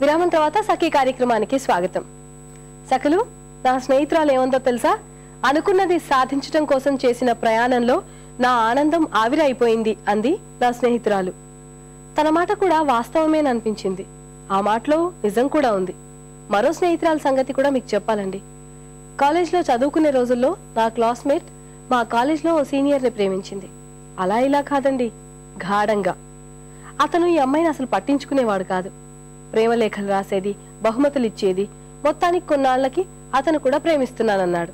విరామం తర్వాత సఖీ కార్యక్రమానికి స్వాగతం. సఖలు నా స్నేహితురాలు ఏముందో తెలుసా? అనుకున్నది సాధించటం కోసం చేసిన ప్రయాణంలో నా ఆనందం ఆవిరైపోయింది అంది నా స్నేహితురాలు. తన మాట కూడా వాస్తవమేననిపించింది. ఆ మాటలో నిజం కూడా ఉంది. మరో స్నేహితురాల సంగతి కూడా మీకు చెప్పాలండి. కాలేజ్లో చదువుకునే రోజుల్లో నా క్లాస్మేట్ మా కాలేజ్లో ఓ సీనియర్ని ప్రేమించింది. అలా ఇలా కాదండి గాఢంగా. అతను ఈ అమ్మాయిని అసలు పట్టించుకునేవాడు కాదు. ప్రేమలేఖలు రాసేది బహుమతులు ఇచ్చేది మొత్తానికి కొన్నాళ్ళకి అతను కూడా ప్రేమిస్తున్నానన్నాడు.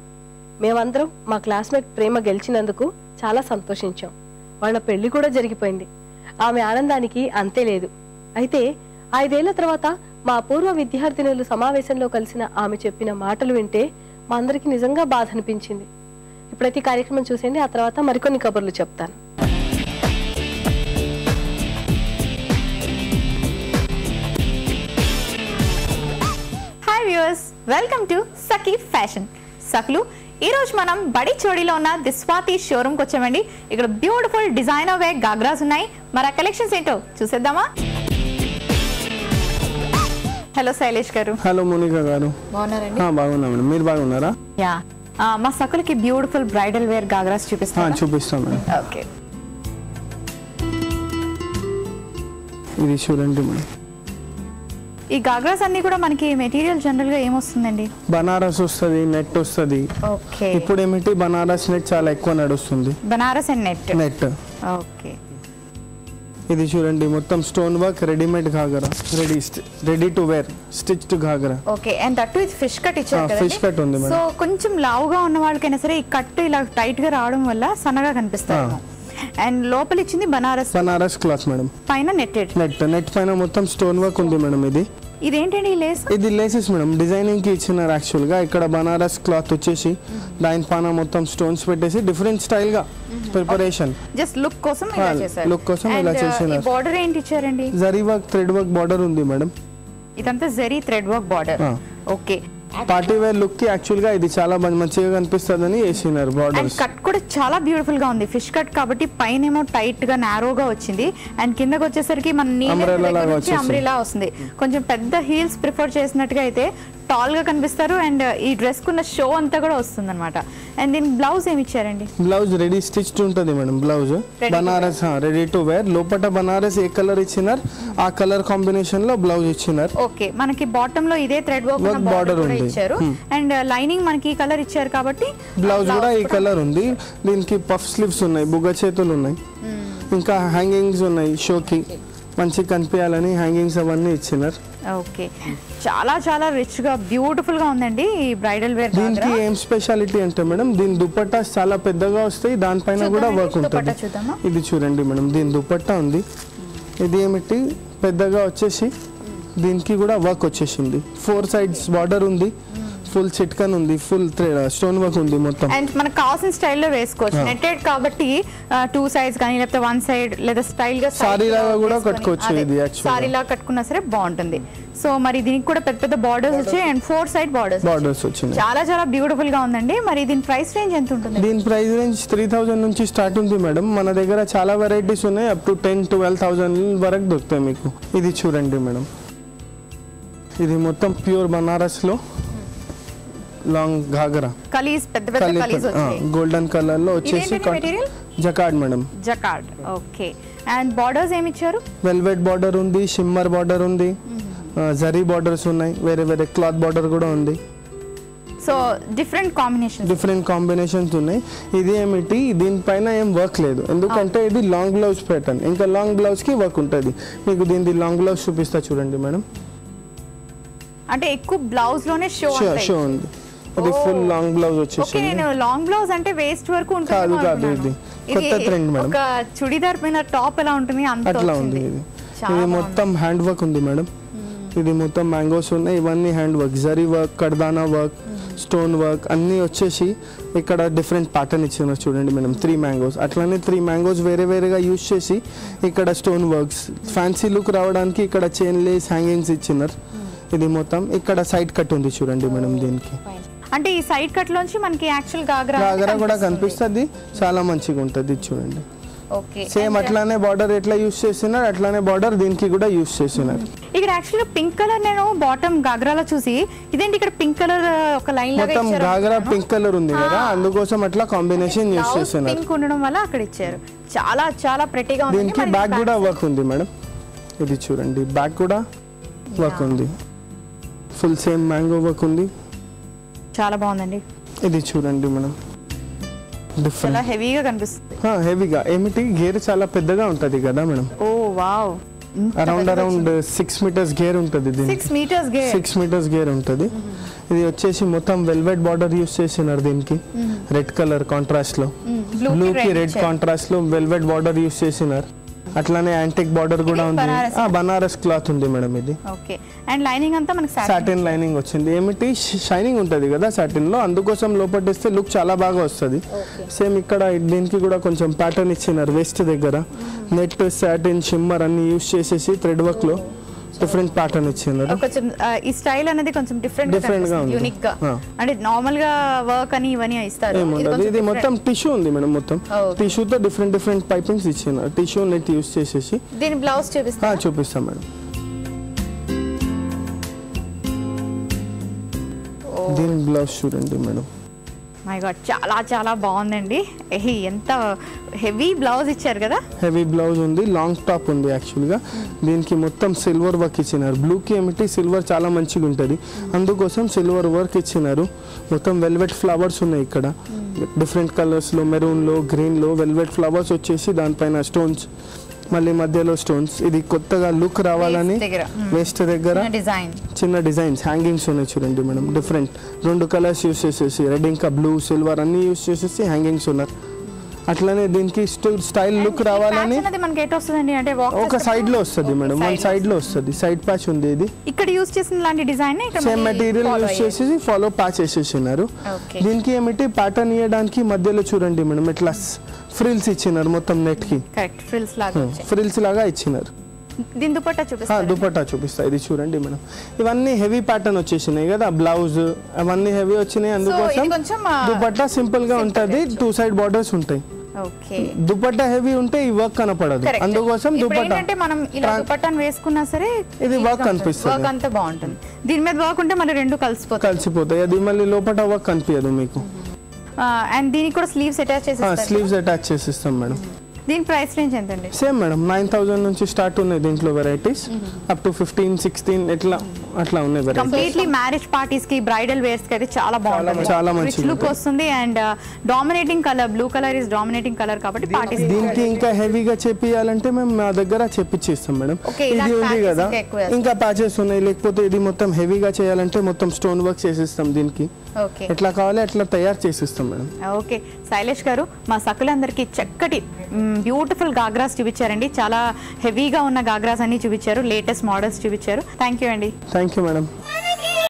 మేమందరం మా క్లాస్మేట్ ప్రేమ గెలిచినందుకు చాలా సంతోషించాం. వాళ్ళ పెళ్ళి కూడా జరిగిపోయింది. ఆమె ఆనందానికి అంతే లేదు. అయితే ఐదేళ్ళ తర్వాత మా పూర్వ విద్యార్థినులు సమావేశంలో కలిసిన ఆమె చెప్పిన మాటలు వింటే మా అందరికి నిజంగా బాధ అనిపించింది. ఇప్పుడైతే కార్యక్రమం చూసేయండి ఆ తర్వాత మరికొన్ని కబుర్లు చెప్తాను. వెల్కమ్ టు సఖీ ఫ్యాషన్ సఖలు ఈ రోజు మనం బడి చోడీలో ఉన్న ది స్వాతి షోరూమ్కి వచ్చామండి. ఇక్కడ బ్యూటిఫుల్ డిజైనర్ వే గాగ్రాస్ ఉన్నాయి. మరి ఆ కలెక్షన్స్ ఏంటో చూసేద్దామా? హలో శైలేష్ గారు. హలో మోనికా గారు. బాగున్నారండి? ఆ, బాగున్నా మేడం మీరు బాగున్నారా? యా మా సకులకి బ్యూటిఫుల్ బ్రైడల్ వేర్ గాగ్రాస్ ఆ, చూపిస్తాను చూపిస్తాం మేడం. ఓకే ఇది చూడండి మేడం. ఈ గాగ్రాస్ అన్ని కూడా మనకి మెటీరియల్ జనరల్గా ఏమొస్తుందండి? బనారస్ వస్తుంది నెట్ వస్తుంది. ఓకే. ఇప్పుడు ఏమిటి బనారస్ నెట్ చాలా ఎక్కువ నడుస్తుంది. Banaras and net net okay. ఇది చూడండి మొత్తం stone work readymade ghagra. Ready ready to wear stitched ghagra. Okay. And that ఇది ఫిష్ కట్ ఇచ్చారు కదండి fish cut ఉంది మేడం. సో కొంచెం లావుగా ఉన్న వాళ్ళకైనా సరే ఈ కట్ ఇలా టైట్గా రావడం వల్ల సన్నగా కనిపిస్తారు అండ్ లోపల ఇచ్చింది బనారస్. Banaras cloth madam. పైన నెట్టెడ్. నెట్ నెట్ పైన మొత్తం స్టోన్ వర్క్ ఉంది మేడం ఇది. ఇదేంటండి లేస్? ఇది లేసెస్ మేడం. డిజైనింగ్కి ఇచ్చినారు యాక్చువల్గా. ఇక్కడ బనారస్ క్లాత్ వచ్చేసి దాని పైన మొత్తం స్టోన్స్ పెట్టేసి డిఫరెంట్ స్టైల్గా ప్రిపరేషన్ జస్ట్ లుక్ కోసం ఇలా చేశారు. look కోసం ఇలా చేసినారు. బార్డర్ ఏంటి ఇచ్చారండి? Zari work thread work border ఉంది మేడం. ఇదంతా zari thread work border. Okay party wear లుక్కి యాక్చువల్గా ఇది చాలా మంచిగా కనిపిస్తుందని వేసినారు అండ్ బార్డర్స్ కట్ కూడా చాలా బ్యూటిఫుల్గా ఉంది. ఫిష్ కట్ కాబట్టి పైన ఏమో టైట్గా నారోగా వచ్చింది. అండ్ కిందకి వచ్చేసరికి మన వచ్చేసింది. అంబ్రిలా వస్తుంది. కొంచెం పెద్ద హీల్స్ ప్రిఫర్ చేసినట్టుగా అయితే టాల్గా కనిపిస్తారు అండ్ ఈ డ్రెస్ కున్న షో అంతా కూడా వస్తుంది అనమాట అండ్ దీని బ్లౌజ్ ఏమి ఇచ్చారండి? బ్లౌజ్ రెడీ స్టిచ్డ్ ఉంటుంది madam blouse Banaras ready to wear లోపల బనారస్ ఏ కలర్ ఇచ్చినారు? ఆ కలర్ కాంబినేషన్లో బ్లౌజ్ ఇచ్చినారు. ఓకే మనకి బాటమ్లో ఇదే థ్రెడ్ వర్క్ బార్డర్. ఇచ్చారు. అండ్ లైనింగ్ మనకి ఈ కలర్ ఇచ్చారు కాబట్టి బ్లౌజ్ కూడా ఈ కలర్ ఉంది. దీనికి పఫ్ స్లీవ్స్ ఉన్నాయి బుగ్గ చేతులు ఉన్నాయి. ఇంకా హ్యాంగింగ్స్ ఉన్నాయి షోకి మంచిగా కనిపించాలని హ్యాంగింగ్స్ అవన్నీ ఇచ్చినారు. ఓకే చాలా చాలా రిచ్గా బ్యూటిఫుల్గా ఉందండి ఈ బ్రైడల్ వేర్ దీనికి ఏం స్పెషాలిటీ అంటే మేడం దీని దుపట్టా చాలా పెద్దగా వస్తాయి దానిపైన కూడా వర్క్ ఉంటుంది? ఇది చూడండి మేడం దీని దుపట్టా ఉంది. ఇది ఏమిటి? పెద్దగా వచ్చేసి దీనికి కూడా వర్క్ వచ్చేసింది. ఫోర్ సైడ్స్ బార్డర్ ఉంది. ఫుల్ చిట్కన్ ఉంది ఫుల్ స్టోన్ వర్క్ ఉంది మొత్తం. అండ్ మనకు కావాల్సిన స్టైల్లో వేసుకోవచ్చు. నెట్టెడ్ కాబట్టి టూ సైడ్స్ కానీ లేకపోతే వన్ సైడ్ లేదా స్టైల్గా గా లాగా కూడా కట్టుకోవచ్చు ఇది saree లాగా కట్టుకున్నా సరే బాగుంటుంది. సో మరి దీనికి కూడా పెద్ద పెద్ద బార్డర్స్ వచ్చాయి. And four side borders borders వచ్చినాయి. చాలా చాలా బ్యూటిఫుల్గా ఉందండి. మరి దీని ప్రైస్ రేంజ్ ఎంత ఉంటుంది? దీని ప్రైస్ రేంజ్ త్రీ థౌజండ్ నుంచి స్టార్ట్ ఉంది మేడం మన దగ్గర చాలా వెరైటీస్ ఉన్నాయి. Up to ten twelve thousand వరకు దొరుకుతాయి మీకు. ఇది చూడండి మేడం ఇది మొత్తం ప్యూర్ బనారస్లో లాంగ్ ఘాగరా. కలీస్ పెద్ద పెద్ద కలీస్ వచ్చాయి గోల్డెన్ కలర్లో వచ్చేసి? Jacquard madam. Jacquard okay. And borders ఏమి ఇచ్చారు వెల్వెట్ బార్డర్ ఉంది షిమ్మర్ బార్డర్ ఉంది జరీ బార్డర్స్ ఉన్నాయి వేరే వేరే క్లాత్ బార్డర్ కూడా ఉంది. So different combination different combinations ఉన్నాయి. ఇది ఏమిటి? దీనిపైన ఏం వర్క్ లేదు. ఎందుకంటే ఇది లాంగ్ బ్లౌజ్ ప్యాటర్న్ ఇంకా లాంగ్ బ్లౌజ్కి వర్క్ ఉంటుంది. మీకు దీనిది లాంగ్ బ్లౌజ్ చూపిస్తా చూడండి మేడం. అంటే ఎక్కువ బ్లౌజ్లోనే షో షో షో ఉంది. అది ఫుల్ లాంగ్ బ్లౌజ్ ఓకే వచ్చేసి నేను లాంగ్ బ్లౌజ్ అంటే వేస్ట్ వరకు ఉంటుంది కాదు, కాదు, ఇది. కొత్త trend, మేడం. ఒక చుడిదార్ పైన టాప్ ఎలా ఉంటుంది అంత అట్లా ఉంది. ఇది. చాలా ఇది మొత్తం హ్యాండ్ వర్క్ ఉంది మేడం. ఇది మొత్తం మ్యాంగోస్ ఉన్నాయి ఇవన్నీ హ్యాండ్ వర్క్ జరీ వర్క్ కడ్దానా వర్క్ స్టోన్ వర్క్ అన్నీ వచ్చేసి ఇక్కడ డిఫరెంట్ ప్యాటర్న్ ఇచ్చినారు చూడండి మేడం. త్రీ మ్యాంగోస్ అట్లానే త్రీ మ్యాంగోస్ వేరే వేరేగా యూజ్ చేసి ఇక్కడ స్టోన్ వర్క్స్ ఫ్యాన్సీ లుక్ రావడానికి ఇక్కడ చైన్ లేస్ హ్యాంగింగ్స్ ఇచ్చినారు. ఇది మొత్తం ఇక్కడ సైడ్ కట్ ఉంది చూడండి మేడం దీనికి. అంటే ఈ సైడ్ కట్ లోంచి మనకి యాక్చువల్ గాగ్రా గాగరా కూడా కనిపిస్తుంది. చాలా మంచిగా ఉంటుంది చూడండి. ఓకే. సేమ్ అట్లానే బార్డర్ ఎట్లా యూస్ చేసినారు అట్లానే బార్డర్ దీనికి కూడా యూస్ చేసినారు ఇక్కడ యాక్చువల్గా పింక్ కలర్ నేను బాటమ్ గాగ్రాలో చూసి ఇదేంటి ఇక్కడ పింక్ కలర్ ఒక లైన్ మొత్తం గాగరా పింక్ కలర్ ఉంది కదా అందుకోసం అట్లా కాంబినేషన్ యూస్ చేసినారు పింక్ ఉండడం వల్ల అక్కడ ఇచ్చారు. చాలా చాలా ప్రెటీగా ఉంది. దీనికి బ్యాక్ కూడా వర్క్ ఉంది మేడం. ఇది చూడండి బ్యాక్ కూడా వర్క్ ఉంది. ఫుల్ సేమ్ మ్యాంగో వర్క్ ఉంది. చాలా బాగుందండి. ఇది చూడండి మేడం. చాలా హెవీగా కనిపిస్తుంది. హెవీగా ఏమిటి? గేర్ చాలా పెద్దగా ఉంటది కదా madam. Oh wow. Around around six metres gear ఉంటుంది సిక్స్ మీటర్స్ గే సిక్స్ మీటర్స్ గేర్ ఉంటుంది. ఇది వచ్చేసి మొత్తం వెల్వెట్ బార్డర్ యూస్ చేసినారు దీనికి. రెడ్ కలర్ కాంట్రాస్ట్లో. Blue కి బ్లూ కి red రెడ్. కాంట్రాస్ట్లో వెల్వెట్ బార్డర్ యూస్ చేసినారు. అట్లానే యాంటిక్ బార్డర్ కూడా ఉంది. బనారస్ క్లాత్ ఉంది మేడం ఇది. ఓకే అండ్ లైనింగ్ అంతా మనకి. సాటిన్ లైనింగ్ వచ్చింది. ఏమిటి? షైనింగ్ ఉంటుంది కదా సాటిన్లో అందుకోసం లోపటిస్తే లుక్ చాలా బాగా వస్తుంది. సేమ్ ఇక్కడ దీనికి కూడా కొంచెం ప్యాటర్న్ ఇచ్చినారు వేస్ట్ దగ్గర. నెట్ సాటిన్ షిమ్మర్ అన్ని యూస్ చేసేసి థ్రెడ్ వర్క్లో. డిఫరెంట్ ప్యాటర్న్ ఇచ్చినారు కొంచెం ఈ స్టైల్ అనేది కొంచెం డిఫరెంట్ Different గా ఉంది. యూనిక్గా. అంటే నార్మల్గా వర్క్ అని ఇవన్నీ ఇస్తారు. ఇది. మొత్తం టిష్యూ ఉంది మేడం మొత్తం. Okay. టిష్యూతో డిఫరెంట్ డిఫరెంట్ పైపింగ్స్ ఇచ్చినారు టిష్యూ నెట్ యూస్ చేసేసి. దీని బ్లౌజ్ ఆ, చూపిస్తా చూపిస్తాం మేడం దీని బ్లౌజ్ చూడండి మేడం. మై గాడ్ చాలా చాలా బాగుందండి. ఎంత హెవీ బ్లౌజ్ ఇచ్చారు కదా? హెవీ బ్లౌజ్ ఉంది లాంగ్ టాప్ ఉంది యాక్చువల్గా దీనికి మొత్తం సిల్వర్ వర్క్ ఇచ్చినారు. బ్లూకి ఏమిటి? సిల్వర్ చాలా మంచిగా ఉంటుంది. అందుకోసం సిల్వర్ వర్క్ ఇచ్చినారు. మొత్తం వెల్వెట్ ఫ్లవర్స్ ఉన్నాయి ఇక్కడ. డిఫరెంట్ కలర్స్లో మెరూన్లో గ్రీన్లో వెల్వెట్ ఫ్లవర్స్ వచ్చేసి దానిపైన స్టోన్స్ మళ్ళీ మధ్యలో స్టోన్స్ ఇది కొత్తగా లుక్ రావాలని. వేస్ట్ దగ్గర. చిన్న డిజైన్స్ హ్యాంగింగ్స్ ఉన్నాయి చూడండి మేడం. డిఫరెంట్ రెండు కలర్స్ యూస్ చేసేసి రెడ్ ఇంకా బ్లూ సిల్వర్ అన్ని యూస్ చేసేసి హ్యాంగింగ్స్ ఉన్నారు అట్లనే దీనికి స్టైల్ లుక్ రావాలని మనకి ఎటు వస్తుందండి? అంటే ఒక సైడ్లో వస్తుంది మేడం వన్ సైడ్లో వస్తుంది. సైడ్ ప్యాచ్ ఉంది ఇది. ఇక్కడ యూస్ చేసిన లాంటి డిజైన్ ఇక్కడ సేమ్ మెటీరియల్ యూస్ చేసేసి ఫాలో ప్యాచ్ వేసేసినారు. Okay. దీనికి ఏమిటి? ప్యాటర్న్ ఇవ్వడానికి మధ్యలో చూడండి మేడం ఇట్లా ఫ్రిల్స్ ఇచ్చినారు మొత్తం నెట్కి. కరెక్ట్ ఫ్రిల్స్ ఫ్రిల్స్ లాగా ఇచ్చినారు. దీని దుపట్టా ఆ, చూపిస్తారు దుపట్టా చూపిస్తా. ఇది చూడండి మేడం. ఇవన్నీ హెవీ ప్యాటర్న్ వచ్చేసినాయి కదా బ్లౌజ్ అవన్నీ హెవీ వచ్చినాయి. అందుకోసం దుపట్టా సింపుల్గా ఉంటది. టూ సైడ్ బార్డర్స్ ఉంటాయి. ఓకే దుపట్టా హెవీ ఉంటే ఈ వర్క్ కనపడదు. అందుకోసం దుపట్టా ఏంటంటే మనం ఇలా దుపట్టాను వేసుకున్నా సరే ఇది work కనిపిస్తుంది. వర్క్ అంతా బాగుంటుంది. దీని మీద వర్క్ ఉంటే మన రెండు కలిసిపోతాయి. కలిసిపోతాయి. అది మళ్ళీ లోపల వర్క్ కనిపించదు మీకు. అండ్ దీనికి కూడా స్లీవ్స్ అటాచ్ చేసి స్లీవ్స్ అటాచ్ చేసిస్తాం మేడం. దీని ప్రైస్ రేంజ్ ఎంత అండి సేమ్ మేడం నైన్ థౌసండ్ నుంచి స్టార్ట్ ఉన్నాయి దీంట్లో varieties up to fifteen sixteen ఎట్లా అట్లా ఉన్నాయి కంప్లీట్లీ మ్యారేజ్ పార్టీస్కి బ్రైడల్ వేర్స్కి అయితే చాలా బాగుంటుంది. చాలా మంచిగా లుక్ వస్తుంది and dominating colour blue colour is dominating colour కాబట్టి పార్టీస్ దీనికి ఇంకా హెవీగా చేపియాలంటే మేము మా దగ్గర చేపిచ్చేస్తాం మేడం. ఇది ఉంది కదా. ఇంకా ప్యాచెస్ ఉన్నాయి. లేకపోతే ఇది మొత్తం హెవీగా చేయాలంటే మొత్తం స్టోన్ వర్క్ చేసిస్తాం దీనికి. ఓకే ఎట్లా కావాలి అట్లా తయారు చేసిస్తాం మేడం. ఓకే శైలేష్ గారు మా సకులందరికీ చక్కటి బ్యూటిఫుల్ గాగ్రాస్ చూపించారండి. చాలా హెవీగా ఉన్న గాగ్రాస్ అన్ని చూపించారు. లేటెస్ట్ మోడల్స్ చూపించారు. థ్యాంక్ యూ అండి. Thank you madam